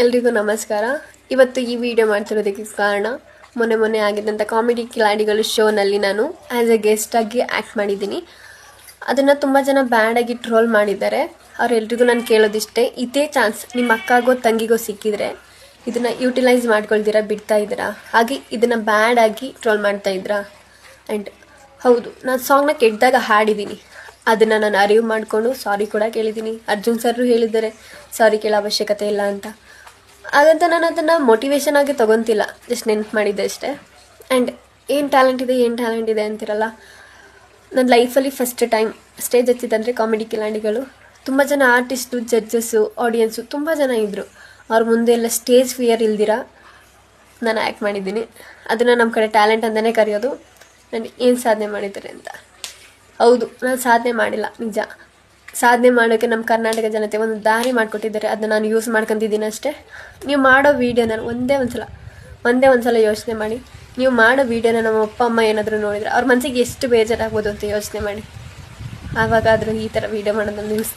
ಎಲ್ರಿಗೂ ನಮಸ್ಕಾರ. ಇವತ್ತು ಈ ವಿಡಿಯೋ ಮಾಡ್ತಿರೋದಕ್ಕೆ ಕಾರಣ ಮೊನ್ನೆ ಮೊನ್ನೆ ಆಗಿದ್ದಂಥ ಕಾಮಿಡಿ ಕಿಲಾಡಿಗಳು ಶೋನಲ್ಲಿ ನಾನು ಆ್ಯಸ್ ಎ ಗೆಸ್ಟಾಗಿ ಆ್ಯಕ್ಟ್ ಮಾಡಿದ್ದೀನಿ. ಅದನ್ನು ತುಂಬ ಜನ ಬ್ಯಾಡಾಗಿ ಟ್ರೋಲ್ ಮಾಡಿದ್ದಾರೆ. ಅವರೆಲ್ರಿಗೂ ನಾನು ಕೇಳೋದಿಷ್ಟೇ, ಇದೇ ಚಾನ್ಸ್ ನಿಮ್ಮ ಅಕ್ಕಗೋ ತಂಗಿಗೋ ಸಿಕ್ಕಿದ್ರೆ ಇದನ್ನು ಯೂಟಿಲೈಸ್ ಮಾಡ್ಕೊಳ್ತೀರಾ, ಬಿಡ್ತಾ ಇದ್ದೀರಾ? ಹಾಗೆ ಇದನ್ನು ಬ್ಯಾಡಾಗಿ ಟ್ರೋಲ್ ಮಾಡ್ತಾ ಇದ್ದೀರಾ? ಆ್ಯಂಡ್ ಹೌದು, ನಾನು ಸಾಂಗ್ನ ಕೆಟ್ಟದಾಗ ಹಾಡಿದ್ದೀನಿ. ಅದನ್ನು ನಾನು ಅರಿವು ಮಾಡಿಕೊಂಡು ಸಾರಿ ಕೂಡ ಕೇಳಿದ್ದೀನಿ. ಅರ್ಜುನ್ ಸರ್ರು ಹೇಳಿದ್ದಾರೆ ಸಾರಿ ಕೇಳೋ ಅವಶ್ಯಕತೆ ಇಲ್ಲ ಅಂತ. ಹಾಗಂತ ನಾನು ಅದನ್ನು ಮೋಟಿವೇಶನ್ ಆಗಿ ತೊಗೊತಿಲ್ಲ. ಜಸ್ಟ್ ನೆನ್ಪು ಮಾಡಿದ್ದೆ ಅಷ್ಟೇ. ಆ್ಯಂಡ್ ಏನು ಟ್ಯಾಲೆಂಟ್ ಇದೆ, ಏನು ಟ್ಯಾಲೆಂಟ್ ಇದೆ ಅಂತಿರಲ್ಲ. ನನ್ನ ಲೈಫಲ್ಲಿ ಫಸ್ಟ್ ಟೈಮ್ ಸ್ಟೇಜ್ ಹತ್ತಿದ್ದಂದರೆ ಕಾಮಿಡಿ ಕಿಲಾಂಡಿಗಳು. ತುಂಬ ಜನ ಆರ್ಟಿಸ್ಟು ಜಡ್ಜಸ್ಸು ಆಡಿಯನ್ಸು ತುಂಬ ಜನ ಇದ್ದರು ಅವ್ರ ಮುಂದೆ ಎಲ್ಲ ಸ್ಟೇಜ್ ಫಿಯರ್ ಇಲ್ದಿರ, ನಾನು ಆ್ಯಕ್ಟ್ ಮಾಡಿದ್ದೀನಿ. ಅದನ್ನು ನಮ್ಮ ಕಡೆ ಟ್ಯಾಲೆಂಟ್ ಅಂತಲೇ ಕರೆಯೋದು. ನಾನು ಏನು ಸಾಧನೆ ಮಾಡಿದ್ದಾರೆ ಅಂತ. ಹೌದು, ನಾನು ಸಾಧನೆ ಮಾಡಿಲ್ಲ, ನಿಜ. ಸಾಧನೆ ಮಾಡೋಕ್ಕೆ ನಮ್ಮ ಕರ್ನಾಟಕ ಜನತೆ ಒಂದು ದಾರಿ ಮಾಡಿಕೊಟ್ಟಿದ್ದಾರೆ. ಅದನ್ನ ನಾನು ಯೂಸ್ ಮಾಡ್ಕೊತಿದ್ದೀನಿ ಅಷ್ಟೇ. ನೀವು ಮಾಡೋ ವೀಡಿಯೋನ ಒಂದೇ ಒಂದು ಸಲ ಒಂದೇ ಒಂದು ಸಲ ಯೋಚನೆ ಮಾಡಿ. ನೀವು ಮಾಡೋ ವೀಡಿಯೋನ ನಮ್ಮ ಅಪ್ಪ, ಅಮ್ಮ ಏನಾದರೂ ನೋಡಿದರೆ ಅವ್ರ ಮನಸ್ಸಿಗೆ ಎಷ್ಟು ಬೇಜಾರಾಗ್ಬೋದು ಅಂತ ಯೋಚನೆ ಮಾಡಿ. ಆವಾಗಾದರೂ ಈ ಥರ ವೀಡಿಯೋ ಮಾಡೋದನ್ನು ನಿಲ್ಲಿಸ್ತೆ